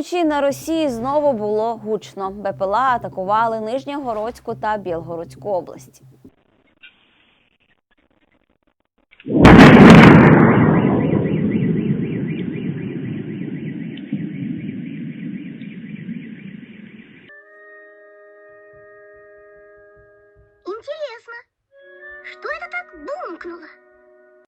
Вночі на Росії знову було гучно. БПЛА атакували Нижньогородську та Білгородську області. Интересно, что это так бумкнуло?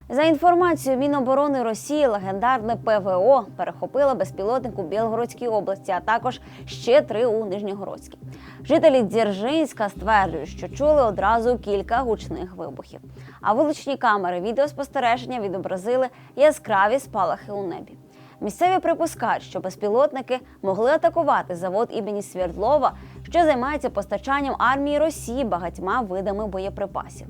За інформацією Міноборони Росії, легендарне ПВО перехопило безпілотник у Білгородській області, а також ще три у Нижньогородській. Жителі Дзержинська стверджують, що чули одразу кілька гучних вибухів. А вуличні камери відеоспостереження відобразили яскраві спалахи у небі. Місцеві припускають, що безпілотники могли атакувати завод імені Свердлова, що займається постачанням армії Росії багатьма видами боєприпасів.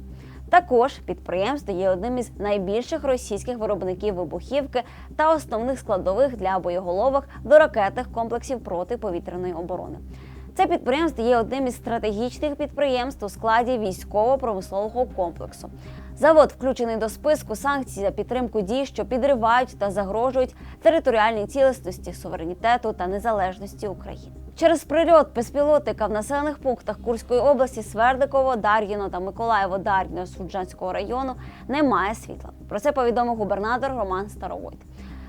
Також підприємство є одним із найбільших російських виробників вибухівки та основних складових для боєголовок до ракетних комплексів протиповітряної оборони. Це підприємство є одним із стратегічних підприємств у складі військово-промислового комплексу. Завод включений до списку санкцій за підтримку дій, що підривають та загрожують територіальній цілісності, суверенітету та незалежності України. Через прильот безпілотника в населених пунктах Курської області Свердиково, Дар'їно та Миколаєво Дар'їно Суджанського району немає світла. Про це повідомив губернатор Роман Старовойт.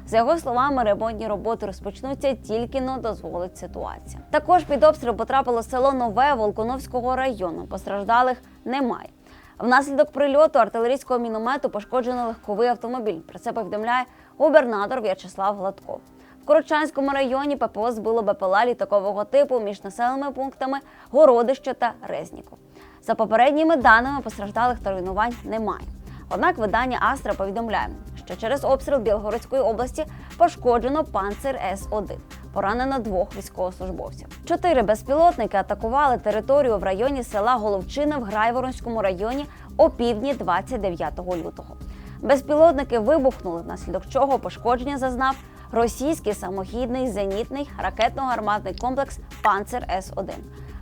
За його словами, ремонтні роботи розпочнуться тільки но дозволить ситуація. Також під обстріл потрапило село Нове Волконовського району. Постраждалих немає. Внаслідок прильоту артилерійського міномету пошкоджено легковий автомобіль. Про це повідомляє губернатор В'ячеслав Гладков. В Корочанському районі ППО збило БПЛА літакового типу між населеними пунктами Городище та Резніков. За попередніми даними постраждалих та руйнувань немає. Однак видання Астра повідомляє, що через обстріл Білгородської області пошкоджено панцир С-1. Поранено двох військовослужбовців. Чотири безпілотники атакували територію в районі села Головчина в Грайворонському районі о півдні 29 лютого. Безпілотники вибухнули, внаслідок чого пошкодження зазнав російський самохідний зенітний ракетно-гарматний комплекс Панцер С-1.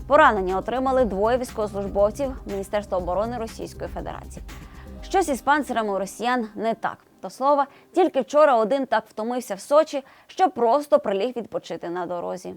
Поранення отримали двоє військовослужбовців Міністерства оборони Російської Федерації. Щось із панцирами у росіян не так. До слова, тільки вчора один так втомився в Сочі, що просто приліг відпочити на дорозі.